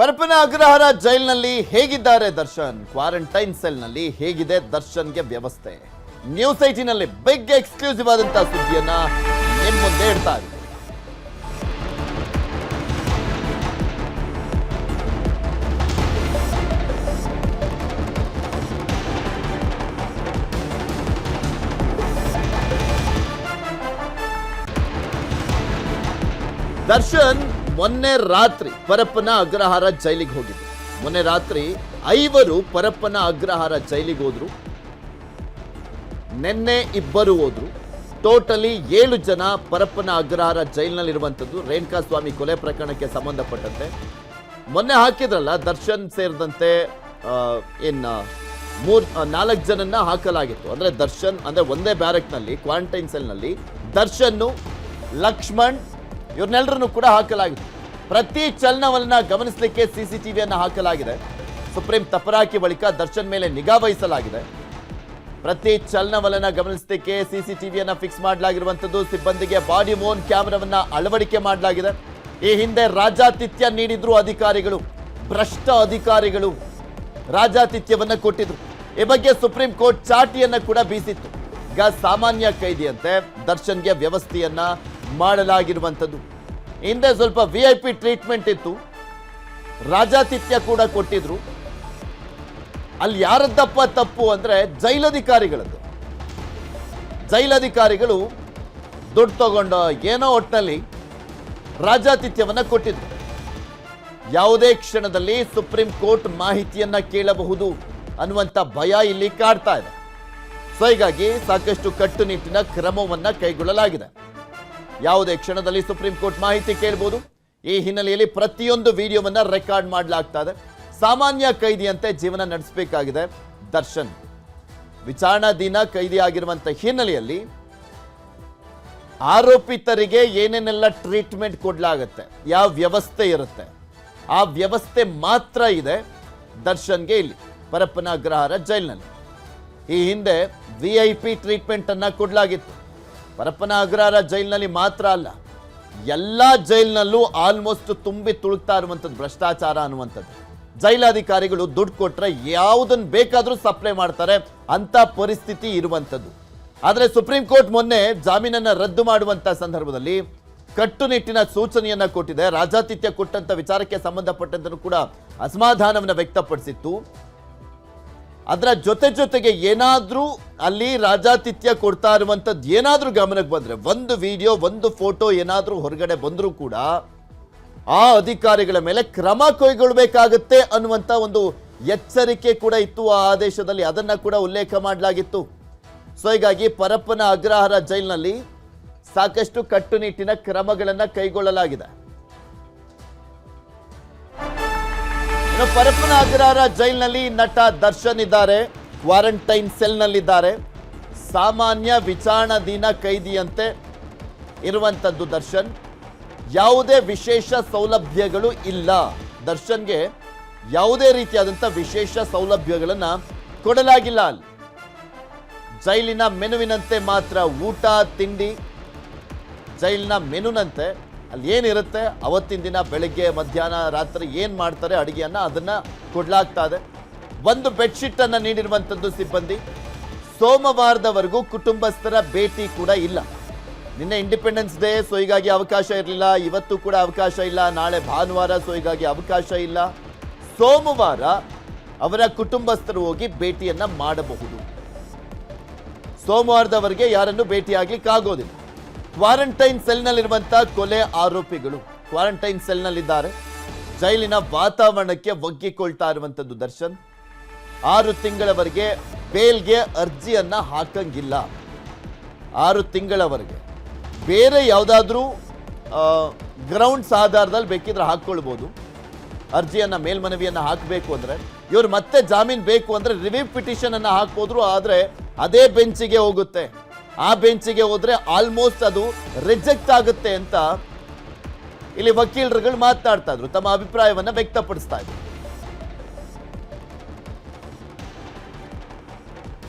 ಪರಪನ ಅಗ್ರಹಾರ ಜೈಲ್ನಲ್ಲಿ ಹೇಗಿದ್ದಾರೆ ದರ್ಶನ್? ಕ್ವಾರಂಟೈನ್ ಸೆಲ್ನಲ್ಲಿ ಹೇಗಿದೆ ದರ್ಶನ್ಗೆ ವ್ಯವಸ್ಥೆ? ನ್ಯೂಸ್ ಐಟಿನಲ್ಲಿ ಬಿಗ್ ಎಕ್ಸ್ಕ್ಲೂಸಿವ್ ಆದಂತಹ ಸುದ್ದಿಯನ್ನ ನಿಮ್ ಮುಂದೆ ಇಡ್ತಾ ಇದ್ದೀವಿ ದರ್ಶನ್ ಮೊನ್ನೆ ರಾತ್ರಿ ಪರಪ್ಪನ ಅಗ್ರಹಾರ ಜೈಲಿಗೆ ಹೋಗಿದ್ರು ಮೊನ್ನೆ ರಾತ್ರಿ ಐವರು ಪರಪ್ಪನ ಅಗ್ರಹಾರ ಜೈಲಿಗೆ ಹೋದ್ರು. ನಿನ್ನೆ ಇಬ್ಬರು ಹೋದ್ರು. ಟೋಟಲಿ ಏಳು ಜನ ಪರಪ್ಪನ ಅಗ್ರಹಾರ ಜೈಲಿನಲ್ಲಿರುವಂಥದ್ದು ರೇಣುಕಾ ಸ್ವಾಮಿ ಕೊಲೆ ಪ್ರಕರಣಕ್ಕೆ ಸಂಬಂಧಪಟ್ಟಂತೆ. ಮೊನ್ನೆ ಹಾಕಿದ್ರಲ್ಲ, ದರ್ಶನ್ ಸೇರಿದಂತೆ ಏನು ಮೂರ್ ನಾಲ್ಕು ಜನನ್ನ ಹಾಕಲಾಗಿತ್ತು. ಅಂದ್ರೆ ದರ್ಶನ್, ಅಂದ್ರೆ ಒಂದೇ ಬ್ಯಾರಕ್ನಲ್ಲಿ, ಕ್ವಾರಂಟೈನ್ ಸೆಲ್ನಲ್ಲಿ ದರ್ಶನ್ ಲಕ್ಷ್ಮಣ್ ಇವ್ರನ್ನೆಲ್ಲರನ್ನು ಕೂಡ ಹಾಕಲಾಗಿತ್ತು. ಪ್ರತಿ ಚಲನವಲನ ಗಮನಿಸಲಿಕ್ಕೆ ಸಿಸಿಟಿವಿಯನ್ನು ಹಾಕಲಾಗಿದೆ. ಸುಪ್ರೀಂ ತಪರಾಕಿ ಬಳಿಕ ದರ್ಶನ್ ಮೇಲೆ ನಿಗಾ ವಹಿಸಲಾಗಿದೆ. ಪ್ರತಿ ಚಲನವಲನ ಗಮನಿಸಲಿಕ್ಕೆ ಸಿಸಿಟಿವಿಯನ್ನು ಫಿಕ್ಸ್ ಮಾಡಲಾಗಿರುವಂಥದ್ದು ಸಿಬ್ಬಂದಿಗೆ ಬಾಡಿ ಮೋನ್ ಕ್ಯಾಮೆರಾವನ್ನ ಅಳವಡಿಕೆ ಮಾಡಲಾಗಿದೆ. ಈ ಹಿಂದೆ ರಾಜಾತಿಥ್ಯ ನೀಡಿದ್ರು ಅಧಿಕಾರಿಗಳು, ಭ್ರಷ್ಟ ಅಧಿಕಾರಿಗಳು ರಾಜಾತಿಥ್ಯವನ್ನು ಕೊಟ್ಟಿದ್ರು. ಈ ಬಗ್ಗೆ ಸುಪ್ರೀಂ ಕೋರ್ಟ್ ಚಾಟಿಯನ್ನು ಕೂಡ ಬೀಸಿತ್ತು. ಈಗ ಸಾಮಾನ್ಯ ಕೈದಿಯಂತೆ ದರ್ಶನ್ಗೆ ವ್ಯವಸ್ಥೆಯನ್ನ ಮಾಡಲಾಗಿರುವಂಥದ್ದು. ಹಿಂದೆ ಸ್ವಲ್ಪ ವಿ ಐ ಪಿ ಟ್ರೀಟ್ಮೆಂಟ್ ಇತ್ತು. ರಾಜಾತಿಥ್ಯ ಕೂಡ ಕೊಟ್ಟಿದ್ರು. ಅಲ್ಲಿ ಯಾರದ್ದಪ್ಪ ತಪ್ಪು ಅಂದ್ರೆ ಜೈಲಧಿಕಾರಿಗಳದ್ದು. ಜೈಲಧಿಕಾರಿಗಳು ದುಡ್ಡು ತಗೊಂಡ ಏನೋ ಒಟ್ಟಿನಲ್ಲಿ ರಾಜಾತಿಥ್ಯವನ್ನ ಕೊಟ್ಟಿದ್ರು. ಯಾವುದೇ ಕ್ಷಣದಲ್ಲಿ ಸುಪ್ರೀಂ ಕೋರ್ಟ್ ಮಾಹಿತಿಯನ್ನ ಕೇಳಬಹುದು ಅನ್ನುವಂಥ ಭಯ ಇಲ್ಲಿ ಕಾಡ್ತಾ ಇದೆ. ಸೊ, ಹೀಗಾಗಿ ಸಾಕಷ್ಟು ಕಟ್ಟುನಿಟ್ಟಿನ ಕ್ರಮವನ್ನ ಕೈಗೊಳ್ಳಲಾಗಿದೆ. ಯಾವುದೇ ಕ್ಷಣದಲ್ಲಿ ಸುಪ್ರೀಂ ಕೋರ್ಟ್ ಮಾಹಿತಿ ಕೇಳಬಹುದು ಈ ಹಿನ್ನೆಲೆಯಲ್ಲಿ ಪ್ರತಿಯೊಂದು ವಿಡಿಯೋವನ್ನ ರೆಕಾರ್ಡ್ ಮಾಡಲಾಗ್ತಾ ಇದೆ. ಸಾಮಾನ್ಯ ಕೈದಿಯಂತೆ ಜೀವನ ನಡೆಸಬೇಕಾಗಿದೆ. ದರ್ಶನ್ ವಿಚಾರಣಾಧೀನ ಕೈದಿ ಆಗಿರುವಂತ ಹಿನ್ನೆಲೆಯಲ್ಲಿ ಆರೋಪಿತರಿಗೆ ಏನೇನೆಲ್ಲ ಟ್ರೀಟ್ಮೆಂಟ್ ಕೊಡಲಾಗುತ್ತೆ, ಯಾವ ವ್ಯವಸ್ಥೆ ಇರುತ್ತೆ, ಆ ವ್ಯವಸ್ಥೆ ಮಾತ್ರ ಇದೆ ದರ್ಶನ್ಗೆ ಇಲ್ಲಿ, ಪರಪ್ಪನ ಅಗ್ರಹಾರ ಜೈಲಿನಲ್ಲಿ. ಈ ಹಿಂದೆ ವಿ ಐ ಪಿ ಟ್ರೀಟ್ಮೆಂಟ್ ಅನ್ನ ಕೊಡಲಾಗಿತ್ತು. ಪರಪ್ಪನ ಅಗ್ರಹಾರ ಜೈಲಿನಲ್ಲಿ ಮಾತ್ರ ಅಲ್ಲ, ಎಲ್ಲ ಜೈಲಿನಲ್ಲೂ ಆಲ್ಮೋಸ್ಟ್ ತುಂಬಿ ತುಳುಕ್ತಾ ಇರುವಂಥದ್ದು, ಭ್ರಷ್ಟಾಚಾರ ಅನ್ನುವಂಥದ್ದು. ಜೈಲಾಧಿಕಾರಿಗಳು ದುಡ್ಡು ಕೊಟ್ಟರೆ ಯಾವುದನ್ನು ಬೇಕಾದರೂ ಸಪ್ಲೈ ಮಾಡ್ತಾರೆ, ಅಂಥ ಪರಿಸ್ಥಿತಿ ಇರುವಂಥದ್ದು. ಆದರೆ ಸುಪ್ರೀಂ ಕೋರ್ಟ್ ಮೊನ್ನೆ ಜಾಮೀನನ್ನು ರದ್ದು ಮಾಡುವಂಥ ಸಂದರ್ಭದಲ್ಲಿ ಕಟ್ಟುನಿಟ್ಟಿನ ಸೂಚನೆಯನ್ನು ಕೊಟ್ಟಿದೆ. ರಾಜಾತಿಥ್ಯ ಕೊಟ್ಟಂಥ ವಿಚಾರಕ್ಕೆ ಸಂಬಂಧಪಟ್ಟಂತೂ ಕೂಡ ಅಸಮಾಧಾನವನ್ನು ವ್ಯಕ್ತಪಡಿಸಿತ್ತು. ಅದರ ಜೊತೆ ಜೊತೆಗೆ ಏನಾದರೂ ಅಲ್ಲಿ ರಾಜಾತಿಥ್ಯ ಕೊಡ್ತಾ ಇರುವಂಥದ್ದು ಏನಾದರೂ ಗಮನಕ್ಕೆ ಬಂದರೆ, ಒಂದು ವಿಡಿಯೋ, ಒಂದು ಫೋಟೋ ಏನಾದರೂ ಹೊರಗಡೆ ಬಂದರೂ ಕೂಡ ಆ ಅಧಿಕಾರಿಗಳ ಮೇಲೆ ಕ್ರಮ ಕೈಗೊಳ್ಳಬೇಕಾಗುತ್ತೆ ಅನ್ನುವಂಥ ಒಂದು ಎಚ್ಚರಿಕೆ ಕೂಡ ಇತ್ತು ಆ ಆದೇಶದಲ್ಲಿ. ಅದನ್ನು ಕೂಡ ಉಲ್ಲೇಖ ಮಾಡಲಾಗಿತ್ತು. ಸೊ, ಹೀಗಾಗಿ ಪರಪ್ಪನ ಅಗ್ರಹಾರ ಜೈಲಿನಲ್ಲಿ ಸಾಕಷ್ಟು ಕಟ್ಟುನಿಟ್ಟಿನ ಕ್ರಮಗಳನ್ನು ಕೈಗೊಳ್ಳಲಾಗಿದೆ. ಇನ್ನು ಅಗ್ರಹಾರ ಜೈಲಿನಲ್ಲಿ ನಟ ದರ್ಶನ್ ಇದ್ದಾರೆ. ಕ್ವಾರಂಟೈನ್ ಸೆಲ್ನಲ್ಲಿದ್ದಾರೆ. ಸಾಮಾನ್ಯ ವಿಚಾರಣಾಧೀನ ಕೈದಿಯಂತೆ ಇರುವಂಥದ್ದು ದರ್ಶನ್. ಯಾವುದೇ ವಿಶೇಷ ಸೌಲಭ್ಯಗಳು ಇಲ್ಲ. ದರ್ಶನ್ಗೆ ಯಾವುದೇ ರೀತಿಯಾದಂಥ ವಿಶೇಷ ಸೌಲಭ್ಯಗಳನ್ನು ಕೊಡಲಾಗಿಲ್ಲ. ಅಲ್ಲಿ ಜೈಲಿನ ಮೆನುವಿನಂತೆ ಮಾತ್ರ ಊಟ, ತಿಂಡಿ, ಜೈಲಿನ ಮೆನುನಂತೆ ಅಲ್ಲಿ ಏನಿರುತ್ತೆ ಅವತ್ತಿನ ದಿನ ಬೆಳಗ್ಗೆ, ಮಧ್ಯಾಹ್ನ, ರಾತ್ರಿ ಏನು ಮಾಡ್ತಾರೆ ಅಡುಗೆಯನ್ನು? ಅದನ್ನು ಕೊಡ್ಲಾಗ್ತಾ ಇದೆ. ಒಂದು ಬೆಡ್ಶೀಟನ್ನು ನೀಡಿರುವಂಥದ್ದು ಸಿಬ್ಬಂದಿ. ಸೋಮವಾರದವರೆಗೂ ಕುಟುಂಬಸ್ಥರ ಭೇಟಿ ಕೂಡ ಇಲ್ಲ. ನಿನ್ನೆ ಇಂಡಿಪೆಂಡೆನ್ಸ್ ಡೇ ಸೊ ಹೀಗಾಗಿ ಅವಕಾಶ ಇರಲಿಲ್ಲ. ಇವತ್ತು ಕೂಡ ಅವಕಾಶ ಇಲ್ಲ. ನಾಳೆ ಭಾನುವಾರ ಸೊ ಹೀಗಾಗಿ ಅವಕಾಶ ಇಲ್ಲ. ಸೋಮವಾರ ಅವರ ಕುಟುಂಬಸ್ಥರು ಹೋಗಿ ಭೇಟಿಯನ್ನು ಮಾಡಬಹುದು. ಸೋಮವಾರದವರೆಗೆ ಯಾರನ್ನು ಭೇಟಿಯಾಗ್ಲಿಕ್ಕೆ ಆಗೋದಿಲ್ಲ ಕ್ವಾರಂಟೈನ್ ಸೆಲ್ನಲ್ಲಿರುವಂಥ ಕೊಲೆ ಆರೋಪಿಗಳು ಕ್ವಾರಂಟೈನ್ ಸೆಲ್ನಲ್ಲಿದ್ದಾರೆ. ಜೈಲಿನ ವಾತಾವರಣಕ್ಕೆ ಒಗ್ಗಿಕೊಳ್ತಾ ಇರುವಂಥದ್ದು ದರ್ಶನ್. ಆರು ತಿಂಗಳವರೆಗೆ ಬೇಲ್ಗೆ ಅರ್ಜಿಯನ್ನ ಹಾಕಂಗಿಲ್ಲ. ಆರು ತಿಂಗಳವರೆಗೆ. ಬೇರೆ ಯಾವುದಾದ್ರೂ ಗ್ರೌಂಡ್ಸ್ ಆಧಾರದಲ್ಲಿ ಬೇಕಿದ್ರೆ ಹಾಕ್ಕೊಳ್ಬೋದು. ಅರ್ಜಿಯನ್ನ ಮೇಲ್ಮನವಿಯನ್ನ ಹಾಕಬೇಕು ಅಂದ್ರೆ. ಇವರು ಮತ್ತೆ ಜಾಮೀನ್ ಬೇಕು ಅಂದ್ರೆ ರಿವ್ಯೂ ಪಿಟಿಷನ್ ಅನ್ನ ಹಾಕ್ಬೋದ್ರು ಆದ್ರೆ ಅದೇ ಬೆಂಚಿಗೆ ಹೋಗುತ್ತೆ. ಆ ಬೆಂಚಿಗೆ ಹೋದ್ರೆ ಆಲ್ಮೋಸ್ಟ್ ಅದು ರಿಜೆಕ್ಟ್ ಆಗುತ್ತೆ ಅಂತ ಇಲ್ಲಿ ವಕೀಲರುಗಳು ಮಾತನಾಡ್ತಾ ಇದ್ರು. ತಮ್ಮ ಅಭಿಪ್ರಾಯವನ್ನ ವ್ಯಕ್ತಪಡಿಸ್ತಾ ಇದ್ರು.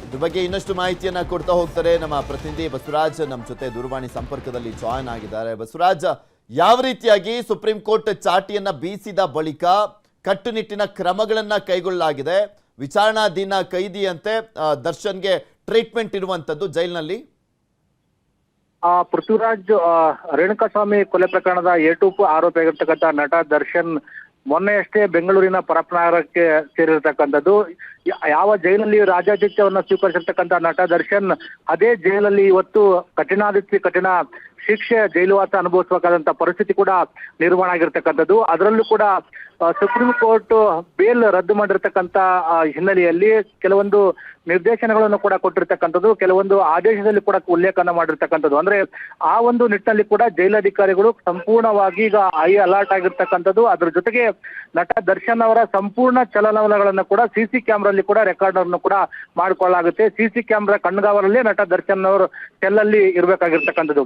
ಇದ್ರ ಬಗ್ಗೆ ಇನ್ನಷ್ಟು ಮಾಹಿತಿಯನ್ನ ಕೊಡ್ತಾ ಹೋಗ್ತಾರೆ ನಮ್ಮ ಪ್ರತಿನಿಧಿ ಬಸವರಾಜ್. ನಮ್ಮ ಜೊತೆ ದೂರವಾಣಿ ಸಂಪರ್ಕದಲ್ಲಿ ಜಾಯ್ನ್ ಆಗಿದ್ದಾರೆ. ಬಸವರಾಜ್ ಯಾವ ರೀತಿಯಾಗಿ ಸುಪ್ರೀಂ ಕೋರ್ಟ್ ಚಾಟಿಯನ್ನ ಬೀಸಿದ ಬಳಿಕ ಕಟ್ಟುನಿಟ್ಟಿನ ಕ್ರಮಗಳನ್ನ ಕೈಗೊಳ್ಳಲಾಗಿದೆ? ವಿಚಾರಣಾಧೀನ ಕೈದಿಯಂತೆ ಆ, ದರ್ಶನ್ಗೆ ಟ್ರೀಟ್ಮೆಂಟ್ ಇರುವಂತದ್ದು ಜೈಲಿನಲ್ಲಿ? ಪೃಥ್ವಿರಾಜ್ ರೇಣುಕಾಸ್ವಾಮಿ ಕೊಲೆ ಪ್ರಕರಣದ ಎ ಏಟೂಪು ಆರೋಪಿಯಾಗಿರ್ತಕ್ಕಂಥ ನಟ ದರ್ಶನ್ ಮೊನ್ನೆಯಷ್ಟೇ ಬೆಂಗಳೂರಿನ ಪರಪ್ಪನಗರಕ್ಕೆ ಸೇರಿರತಕ್ಕಂಥದ್ದು. ಯಾವ ಜೈಲಲ್ಲಿ ರಾಜಾತಿಥ್ಯವನ್ನು ಸ್ವೀಕರಿಸಿರ್ತಕ್ಕಂಥ ನಟ ದರ್ಶನ್, ಅದೇ ಜೈಲಲ್ಲಿ ಇವತ್ತು ಕಠಿಣಾದಿತ್ಯ ಕಠಿಣ ಶಿಕ್ಷೆ ಜೈಲುವಾಸ ಅನುಭವಿಸಬೇಕಾದಂತ ಪರಿಸ್ಥಿತಿ ಕೂಡ ನಿರ್ಮಾಣ ಆಗಿರ್ತಕ್ಕಂಥದ್ದು. ಅದರಲ್ಲೂ ಕೂಡ ಸುಪ್ರೀಂ ಕೋರ್ಟ್ ಬೇಲ್ ರದ್ದು ಮಾಡಿರ್ತಕ್ಕಂಥ ಹಿನ್ನೆಲೆಯಲ್ಲಿ ಕೆಲವೊಂದು ನಿರ್ದೇಶನಗಳನ್ನು ಕೂಡ ಕೊಟ್ಟಿರ್ತಕ್ಕಂಥದ್ದು, ಕೆಲವೊಂದು ಆದೇಶದಲ್ಲಿ ಕೂಡ ಉಲ್ಲೇಖನ ಮಾಡಿರ್ತಕ್ಕಂಥದ್ದು. ಅಂದ್ರೆ ಆ ಒಂದು ನಿಟ್ಟಿನಲ್ಲಿ ಕೂಡ ಜೈಲಾಧಿಕಾರಿಗಳು ಸಂಪೂರ್ಣವಾಗಿ ಈಗ ಹೈ ಅಲರ್ಟ್ ಆಗಿರ್ತಕ್ಕಂಥದ್ದು. ಅದ್ರ ಜೊತೆಗೆ ನಟ ದರ್ಶನ್ ಅವರ ಸಂಪೂರ್ಣ ಚಲನವಲನಗಳನ್ನು ಕೂಡ ಸಿಸಿ ಕ್ಯಾಮ್ರಲ್ಲಿ ಕೂಡ ರೆಕಾರ್ಡ್ ಅನ್ನು ಕೂಡ ಮಾಡಿಕೊಳ್ಳಲಾಗುತ್ತೆ. ಸಿಸಿ ಕ್ಯಾಮ್ರಾ ಕಣ್ಗಾವಲಲ್ಲೇ ನಟ ದರ್ಶನ್ ಅವರು ಸೆಲ್ಲಲ್ಲಿ ಇರಬೇಕಾಗಿರ್ತಕ್ಕಂಥದ್ದು.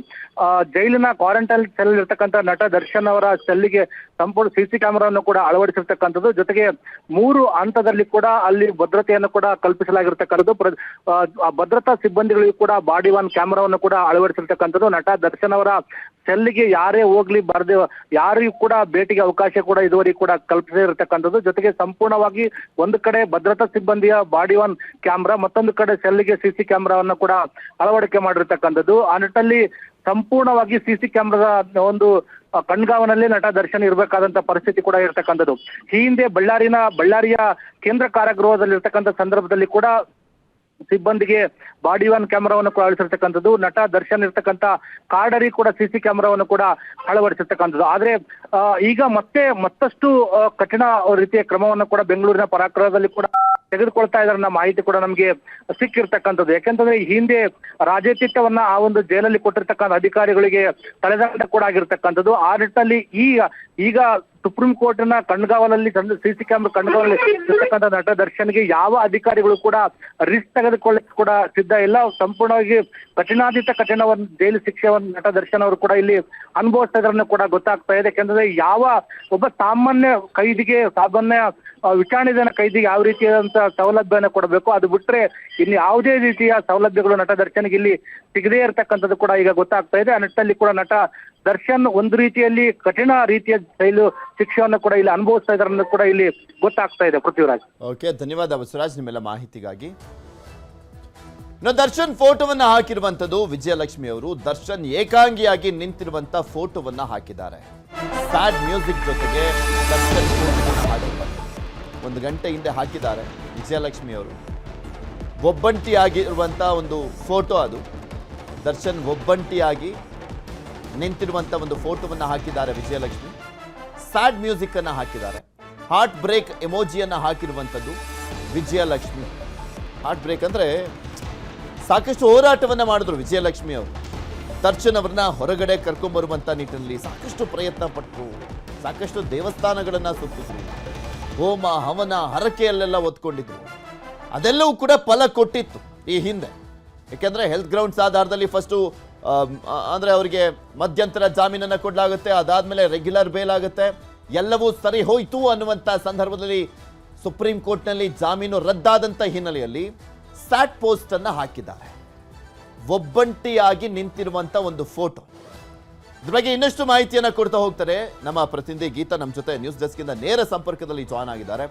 ಜೈಲಿನ ಕ್ವಾರಂಟೈನ್ ಸೆಲ್ ಇರ್ತಕ್ಕಂಥ ನಟ ದರ್ಶನ್ ಅವರ ಸೆಲ್ಲಿಗೆ ಸಂಪೂರ್ಣ ಸಿಸಿ ಕ್ಯಾಮೆರಾವನ್ನು ಕೂಡ ಅಳವಡಿಸಿರ್ತಕ್ಕಂಥದ್ದು. ಜೊತೆಗೆ ಮೂರು ಹಂತದಲ್ಲಿ ಕೂಡ ಅಲ್ಲಿ ಭದ್ರತೆಯನ್ನು ಕೂಡ ಕಲ್ಪಿಸಲಾಗಿರ್ತಕ್ಕಂಥದ್ದು. ಭದ್ರತಾ ಸಿಬ್ಬಂದಿಗಳಿಗೂ ಕೂಡ ಬಾಡಿ ಒನ್ ಕ್ಯಾಮೆರಾವನ್ನು ಕೂಡ ಅಳವಡಿಸಿರ್ತಕ್ಕಂಥದ್ದು. ನಟ ದರ್ಶನ್ ಅವರ ಸೆಲ್ಗೆ ಯಾರೇ ಹೋಗ್ಲಿ ಬಾರದೆ, ಯಾರಿಗೂ ಕೂಡ ಭೇಟಿಗೆ ಅವಕಾಶ ಕೂಡ ಇದುವರೆಗೂ ಕೂಡ ಕಲ್ಪಿಸಿರ್ತಕ್ಕಂಥದ್ದು ಜೊತೆಗೆ ಸಂಪೂರ್ಣವಾಗಿ ಒಂದು ಕಡೆ ಭದ್ರತಾ ಸಿಬ್ಬಂದಿಯ ಬಾಡಿ ಒನ್ ಕ್ಯಾಮ್ರಾ, ಮತ್ತೊಂದು ಕಡೆ ಸೆಲ್ಗೆ ಸಿಸಿ ಕ್ಯಾಮ್ರಾವನ್ನು ಕೂಡ ಅಳವಡಿಕೆ ಮಾಡಿರ್ತಕ್ಕಂಥದ್ದು. ಆ ನಿಟ್ಟಲ್ಲಿ ಸಂಪೂರ್ಣವಾಗಿ ಸಿಸಿ ಕ್ಯಾಮ್ರಾದ ಒಂದು ಕಣ್ಗಾವನಲ್ಲೇ ನಟ ದರ್ಶನ್ ಇರಬೇಕಾದಂತ ಪರಿಸ್ಥಿತಿ ಕೂಡ ಇರತಕ್ಕಂಥದ್ದು. ಈ ಹಿಂದೆ ಬಳ್ಳಾರಿನ, ಬಳ್ಳಾರಿಯ ಕೇಂದ್ರ ಕಾರಾಗೃಹದಲ್ಲಿ ಇರ್ತಕ್ಕಂಥ ಸಂದರ್ಭದಲ್ಲಿ ಕೂಡ ಸಿಬ್ಬಂದಿಗೆ ಬಾಡಿ ಒನ್ ಕ್ಯಾಮೆರಾವನ್ನು ಕೂಡ ಅಳವಡಿಸಿರ್ತಕ್ಕಂಥದ್ದು ನಟ, ದರ್ಶನ್ ಇರ್ತಕ್ಕಂಥ ಕಾರ್ಡರಿ ಕೂಡ ಸಿಸಿ ಕ್ಯಾಮೆರಾವನ್ನು ಕೂಡ ಅಳವಡಿಸಿರ್ತಕ್ಕಂಥದ್ದು. ಆದ್ರೆ ಈಗ ಮತ್ತೆ ಮತ್ತಷ್ಟು ಕಠಿಣ ರೀತಿಯ ಕ್ರಮವನ್ನು ಕೂಡ ಬೆಂಗಳೂರಿನ ಪರಾಕ್ರಮದಲ್ಲಿ ಕೂಡ ತೆಗೆದುಕೊಳ್ತಾ ಇದ್ದಾರೆ ಅನ್ನೋ ಮಾಹಿತಿ ಕೂಡ ನಮಗೆ ಸಿಕ್ಕಿರ್ತಕ್ಕಂಥದ್ದು. ಯಾಕೆಂತಂದ್ರೆ ಈ ಹಿಂದೆ ರಾಜತಿತ್ತವನ್ನ ಆ ಒಂದು ಜೈಲಲ್ಲಿ ಕೊಟ್ಟಿರ್ತಕ್ಕಂಥ ಅಧಿಕಾರಿಗಳಿಗೆ ತಲೆದಂಡ ಕೂಡ ಆಗಿರ್ತಕ್ಕಂಥದ್ದು. ಆ ನಿಟ್ಟಿನಲ್ಲಿ ಈ, ಈಗ ಸುಪ್ರೀಂ ಕೋರ್ಟ್ನ ಕಣ್ಗಾವಲಲ್ಲಿ ಸಿಸಿ ಕ್ಯಾಮ್ರಾ ಕಣ್ಗಾವಲಲ್ಲಿ ಇರ್ತಕ್ಕಂಥ ನಟ ದರ್ಶನ್ಗೆ ಯಾವ ಅಧಿಕಾರಿಗಳು ಕೂಡ ರಿಸ್ಕ್ ತೆಗೆದುಕೊಳ್ಳಕ್ಕೆ ಕೂಡ ಸಿದ್ಧ ಇಲ್ಲ. ಸಂಪೂರ್ಣವಾಗಿ ಕಠಿಣಾದಿತ ಕಠಿಣವನ್ನು ಜೈಲು ಶಿಕ್ಷೆಯನ್ನು ನಟ ದರ್ಶನ್ ಅವರು ಕೂಡ ಇಲ್ಲಿ ಅನುಭವಿಸ್ತಾ ಇದ್ರನ್ನು ಕೂಡ ಗೊತ್ತಾಗ್ತಾ ಇದೆ. ಯಾಕಂದ್ರೆ ಯಾವ ಒಬ್ಬ ಸಾಮಾನ್ಯ ಕೈದಿಗೆ ಸಾಮಾನ್ಯ ವಿಚಾರಣೆದನ ಕೈದಿಗೆ ಯಾವ ರೀತಿಯಾದಂಥ ಸೌಲಭ್ಯವನ್ನು ಕೊಡಬೇಕು, ಅದು ಬಿಟ್ರೆ ಇನ್ನು ಯಾವುದೇ ರೀತಿಯ ಸೌಲಭ್ಯಗಳು ನಟ ದರ್ಶನ್ಗೆ ಇಲ್ಲಿ ಸಿಗದೇ ಇರತಕ್ಕಂಥದ್ದು ಕೂಡ ಈಗ ಗೊತ್ತಾಗ್ತಾ ಇದೆ. ಆ ನಿಟ್ಟಿನಲ್ಲಿ ಕೂಡ ನಟ ದರ್ಶನ್ ಒಂದು ರೀತಿಯಲ್ಲಿ ಕಠಿಣ ರೀತಿಯ ಜೈಲು ಶಿಕ್ಷೆಯನ್ನು ಕೂಡ ಇಲ್ಲಿ ಅನುಭವಿಸ್ತಾ ಇದ್ದಾರೆ ಕೂಡ ಇಲ್ಲಿ ಗೊತ್ತಾಗ್ತಾ ಇದೆ ಪೃಥ್ವಿರಾಜ್. ಓಕೆ, ಧನ್ಯವಾದ ಬಸವರಾಜ್ ನಿಮ್ಮೆಲ್ಲ ಮಾಹಿತಿಗಾಗಿ. ದರ್ಶನ್ ಫೋಟೋವನ್ನ ಹಾಕಿರುವಂತದ್ದು ವಿಜಯಲಕ್ಷ್ಮಿ ಅವರು. ದರ್ಶನ್ ಏಕಾಂಗಿಯಾಗಿ ನಿಂತಿರುವಂತ ಫೋಟೋವನ್ನ ಹಾಕಿದ್ದಾರೆ. ಸ್ಯಾಡ್ ಮ್ಯೂಸಿಕ್ ಜೊತೆಗೆ ದರ್ಶನ್ ಒಂದು ಗಂಟೆ ಹಿಂದೆ ಹಾಕಿದ್ದಾರೆ ವಿಜಯಲಕ್ಷ್ಮಿ ಅವರು. ಒಬ್ಬಂಟಿಯಾಗಿರುವಂಥ ಒಂದು ಫೋಟೋ ಅದು. ದರ್ಶನ್ ಒಬ್ಬಂಟಿಯಾಗಿ ನಿಂತಿರುವಂಥ ಒಂದು ಫೋಟೋವನ್ನು ಹಾಕಿದ್ದಾರೆ ವಿಜಯಲಕ್ಷ್ಮಿ. ಸ್ಯಾಡ್ ಮ್ಯೂಸಿಕ್ ಅನ್ನ ಹಾಕಿದ್ದಾರೆ. ಹಾರ್ಟ್ ಬ್ರೇಕ್ ಎಮೋಜಿಯನ್ನು ಹಾಕಿರುವಂಥದ್ದು ವಿಜಯಲಕ್ಷ್ಮಿ. ಹಾರ್ಟ್ ಬ್ರೇಕ್ ಅಂದರೆ ಸಾಕಷ್ಟು ಹೋರಾಟವನ್ನು ಮಾಡಿದ್ರು ವಿಜಯಲಕ್ಷ್ಮಿ ಅವರು. ದರ್ಶನ್ ಅವ್ರನ್ನ ಹೊರಗಡೆ ಕರ್ಕೊಂಬರುವಂಥ ನಿಟ್ಟಿನಲ್ಲಿ ಸಾಕಷ್ಟು ಪ್ರಯತ್ನ ಪಟ್ಟರು ಸಾಕಷ್ಟು ದೇವಸ್ಥಾನಗಳನ್ನು ಸುತ್ತಿದ್ರು. ಹೋಮ, ಹವನ, ಹರಕೆಯಲ್ಲೆಲ್ಲ ಒತ್ಕೊಂಡಿದ್ರು. ಅದೆಲ್ಲವೂ ಕೂಡ ಫಲ ಕೊಟ್ಟಿತ್ತು ಈ ಹಿಂದೆ. ಯಾಕೆಂದ್ರೆ ಹೆಲ್ತ್ ಗ್ರೌಂಡ್ಸ್ ಆಧಾರದಲ್ಲಿ ಫಸ್ಟು ಅಂದ್ರೆ ಅವರಿಗೆ ಮಧ್ಯಂತರ ಜಾಮೀನನ್ನು ಕೊಡಲಾಗುತ್ತೆ, ಅದಾದ್ಮೇಲೆ ರೆಗ್ಯುಲರ್ ಬೇಲ್ ಆಗುತ್ತೆ. ಎಲ್ಲವೂ ಸರಿ ಹೋಯಿತು ಅನ್ನುವಂಥ ಸಂದರ್ಭದಲ್ಲಿ ಸುಪ್ರೀಂ ಕೋರ್ಟ್ನಲ್ಲಿ ಜಾಮೀನು ರದ್ದಾದಂಥ ಹಿನ್ನೆಲೆಯಲ್ಲಿ ಸ್ಯಾಟ್ ಪೋಸ್ಟ್ ಅನ್ನ ಹಾಕಿದ್ದಾರೆ. ಒಬ್ಬಂಟಿಯಾಗಿ ನಿಂತಿರುವಂತ ಒಂದು ಫೋಟೋ ಇದ್ರ ಬಗ್ಗೆ ಇನ್ನಷ್ಟು ಮಾಹಿತಿಯನ್ನ ಕೊಡ್ತಾ ಹೋಗ್ತಾರೆ. ನಮ್ಮ ಪ್ರತಿನಿಧಿ ಗೀತಾ ನಮ್ಮ ಜೊತೆ ನ್ಯೂಸ್ ಡೆಸ್ಕ್ ಇಂದ ನೇರ ಸಂಪರ್ಕದಲ್ಲಿ ಜಾಯ್ನ್ ಆಗಿದ್ದಾರೆ.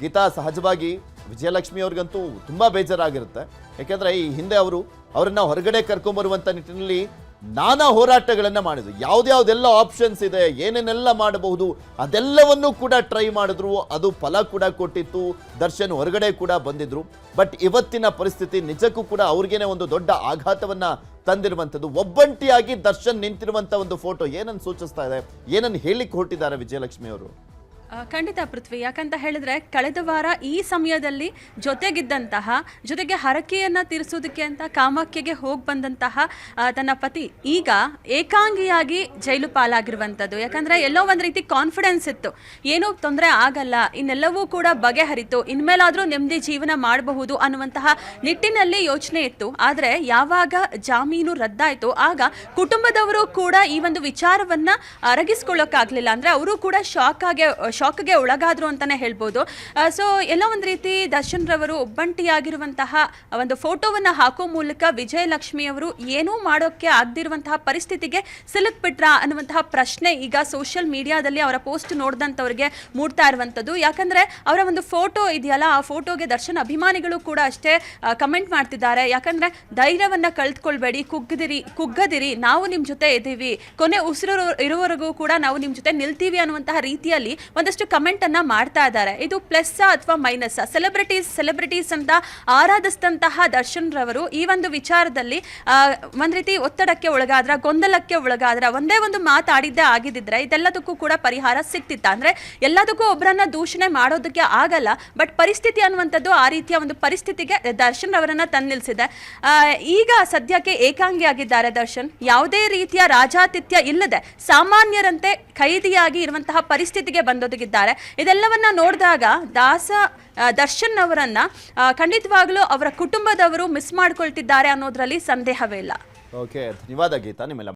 ಗೀತಾ, ಸಹಜವಾಗಿ ವಿಜಯಲಕ್ಷ್ಮಿ ಅವ್ರಿಗಂತೂ ತುಂಬಾ ಬೇಜಾರಾಗಿರುತ್ತೆ. ಯಾಕೆಂದ್ರೆ ಈ ಹಿಂದೆ ಅವರು ಅವರನ್ನ ಹೊರಗಡೆ ಕರ್ಕೊಂಡ್ಬರುವಂತ ನಿಟ್ಟಿನಲ್ಲಿ ನಾನಾ ಹೋರಾಟಗಳನ್ನು ಮಾಡಿದ್ರು. ಯಾವ್ದ್ಯಾವ್ದೆಲ್ಲ ಆಪ್ಷನ್ಸ್ ಇದೆ, ಏನೇನೆಲ್ಲ ಮಾಡಬಹುದು, ಅದೆಲ್ಲವನ್ನೂ ಕೂಡ ಟ್ರೈ ಮಾಡಿದ್ರು. ಅದು ಫಲ ಕೂಡ ಕೊಟ್ಟಿತ್ತು. ದರ್ಶನ್ ಹೊರಗಡೆ ಕೂಡ ಬಂದಿದ್ರು. ಬಟ್ ಇವತ್ತಿನ ಪರಿಸ್ಥಿತಿ ನಿಜಕ್ಕೂ ಕೂಡ ಅವ್ರಿಗೇನೆ ಒಂದು ದೊಡ್ಡ ಆಘಾತವನ್ನ ತಂದಿರುವಂಥದ್ದು. ಒಬ್ಬಂಟಿಯಾಗಿ ದರ್ಶನ್ ನಿಂತಿರುವಂಥ ಒಂದು ಫೋಟೋ ಏನನ್ನು ಸೂಚಿಸ್ತಾ ಇದೆ? ಏನನ್ನು ಹೇಳಿಕ್ಕೆ ಹೊರಟಿದ್ದಾರೆ ವಿಜಯಲಕ್ಷ್ಮಿ ಅವರು? ಖಂಡಿತ ಪೃಥ್ವಿ. ಯಾಕಂತ ಹೇಳಿದ್ರೆ ಕಳೆದ ವಾರ ಈ ಸಮಯದಲ್ಲಿ ಜೊತೆಗಿದ್ದಂತಹ, ಜೊತೆಗೆ ಹರಕೆಯನ್ನ ತೀರಿಸೋದಕ್ಕೆ ಅಂತ ಕಾಮಾಖ್ಯೆಗೆ ಹೋಗಿ ಬಂದಂತಹ ತನ್ನ ಪತಿ ಈಗ ಏಕಾಂಗಿಯಾಗಿ ಜೈಲು ಪಾಲಾಗಿರುವಂಥದ್ದು. ಯಾಕಂದ್ರೆ ಎಲ್ಲೋ ಒಂದು ರೀತಿ ಕಾನ್ಫಿಡೆನ್ಸ್ ಇತ್ತು. ಏನೂ ತೊಂದರೆ ಆಗಲ್ಲ. ಇನ್ನೆಲ್ಲವೂ ಕೂಡ ಬಗೆಹರಿತು. ಇನ್ಮೇಲಾದರೂ ನೆಮ್ಮದಿ ಜೀವನ ಮಾಡಬಹುದು ಅನ್ನುವಂತಹ ನಿಟ್ಟಿನಲ್ಲಿ ಯೋಚನೆ ಇತ್ತು. ಆದರೆ ಯಾವಾಗ ಜಾಮೀನು ರದ್ದಾಯಿತು, ಆಗ ಕುಟುಂಬದವರು ಕೂಡ ಈ ಒಂದು ವಿಚಾರವನ್ನ ಅರಗಿಸ್ಕೊಳ್ಳೋಕ್ಕಾಗಲಿಲ್ಲ. ಅಂದ್ರೆ ಅವರು ಕೂಡ ಶಾಕ್ ಆಗಿ ಶಾಕ್ಗೆ ಒಳಗಾದ್ರು ಅಂತಾನೆ ಹೇಳ್ಬೋದು. ಸೊ ಎಲ್ಲೋ ಒಂದು ರೀತಿ ದರ್ಶನ್ ರವರು ಒಬ್ಬಂಟಿಯಾಗಿರುವಂತಹ ಒಂದು ಫೋಟೋವನ್ನು ಹಾಕೋ ಮೂಲಕ ವಿಜಯಲಕ್ಷ್ಮಿ ಅವರು ಏನೂ ಮಾಡೋಕ್ಕೆ ಆಗದಿರುವಂತಹ ಪರಿಸ್ಥಿತಿಗೆ ಸಿಲುಕ್ಬಿಟ್ರಾ ಅನ್ನುವಂತಹ ಪ್ರಶ್ನೆ ಈಗ ಸೋಷಿಯಲ್ ಮೀಡಿಯಾದಲ್ಲಿ ಅವರ ಪೋಸ್ಟ್ ನೋಡಿದಂಥವ್ರಿಗೆ ಮೂಡ್ತಾ ಇರುವಂಥದ್ದು. ಯಾಕಂದ್ರೆ ಅವರ ಒಂದು ಫೋಟೋ ಇದೆಯಲ್ಲ, ಆ ಫೋಟೋಗೆ ದರ್ಶನ್ ಅಭಿಮಾನಿಗಳು ಕೂಡ ಅಷ್ಟೇ ಕಮೆಂಟ್ ಮಾಡ್ತಿದ್ದಾರೆ. ಯಾಕಂದ್ರೆ ಧೈರ್ಯವನ್ನ ಕಳೆದುಕೊಳ್ಬೇಡಿ, ಕುಗ್ಗದಿರಿ ಕುಗ್ಗದಿರಿ, ನಾವು ನಿಮ್ಮ ಜೊತೆ ಇದ್ದೀವಿ. ಕೊನೆ ಉಸಿರು ಇರುವವರೆಗೂ ಕೂಡ ನಾವು ನಿಮ್ಮ ಜೊತೆ ನಿಲ್ತೀವಿ ಅನ್ನುವಂತಹ ರೀತಿಯಲ್ಲಿ ಒಂದಷ್ಟು ಕಮೆಂಟ್ ಅನ್ನ ಮಾಡ್ತಾ ಇದ್ದಾರೆ. ಇದು ಪ್ಲಸ್ ಅಥವಾ ಮೈನಸ್ ಸೆಲೆಬ್ರಿಟೀಸ್ ಸೆಲೆಬ್ರಿಟೀಸ್ ಅಂತ ಆರಾಧಿಸಿದಂತಹ ದರ್ಶನ್ ರವರು ಈ ಒಂದು ವಿಚಾರದಲ್ಲಿ ಒಂದ್ ರೀತಿ ಒತ್ತಡಕ್ಕೆ ಒಳಗಾದ್ರ, ಗೊಂದಲಕ್ಕೆ ಒಳಗಾದ್ರ, ಒಂದೇ ಒಂದು ಮಾತಾಡಿದ್ದೇ ಆಗಿದ್ದಿದ್ರೆ ಇದೆಲ್ಲದಕ್ಕೂ ಕೂಡ ಪರಿಹಾರ ಸಿಕ್ತಿತ್ತ ಅಂದ್ರೆ ಎಲ್ಲದಕ್ಕೂ ಒಬ್ಬರನ್ನ ದೂಷಣೆ ಮಾಡೋದಕ್ಕೆ ಆಗಲ್ಲ ಬಟ್ ಪರಿಸ್ಥಿತಿ ಅನ್ನುವಂಥದ್ದು ಆ ರೀತಿಯ ಒಂದು ಪರಿಸ್ಥಿತಿಗೆ ದರ್ಶನ್ ರವರನ್ನ ತನ್ನಿಲ್ಸಿದೆ ಈಗ ಸದ್ಯಕ್ಕೆ ಏಕಾಂಗಿಯಾಗಿದ್ದಾರೆ ದರ್ಶನ್. ಯಾವುದೇ ರೀತಿಯ ರಾಜಾತಿಥ್ಯ ಇಲ್ಲದೆ ಸಾಮಾನ್ಯರಂತೆ ಖೈದಿಯಾಗಿ ಇರುವಂತಹ ಪರಿಸ್ಥಿತಿಗೆ ಇದೆಲ್ಲವನ್ನ ನೋಡಿದಾಗ ದಾಸ ದರ್ಶನ್ ಅವರನ್ನ ಖಂಡಿತವಾಗ್ಲೂ ಅವರ ಕುಟುಂಬದವರು ಮಿಸ್ ಮಾಡ್ಕೊಳ್ತಿದ್ದಾರೆ ಅನ್ನೋದ್ರಲ್ಲಿ ಸಂದೇಹವೇ ಇಲ್ಲ. ಓಕೆ ಧನ್ಯವಾದ ಗೀತಾ, ನಿಮ್ಮೆಲ್ಲ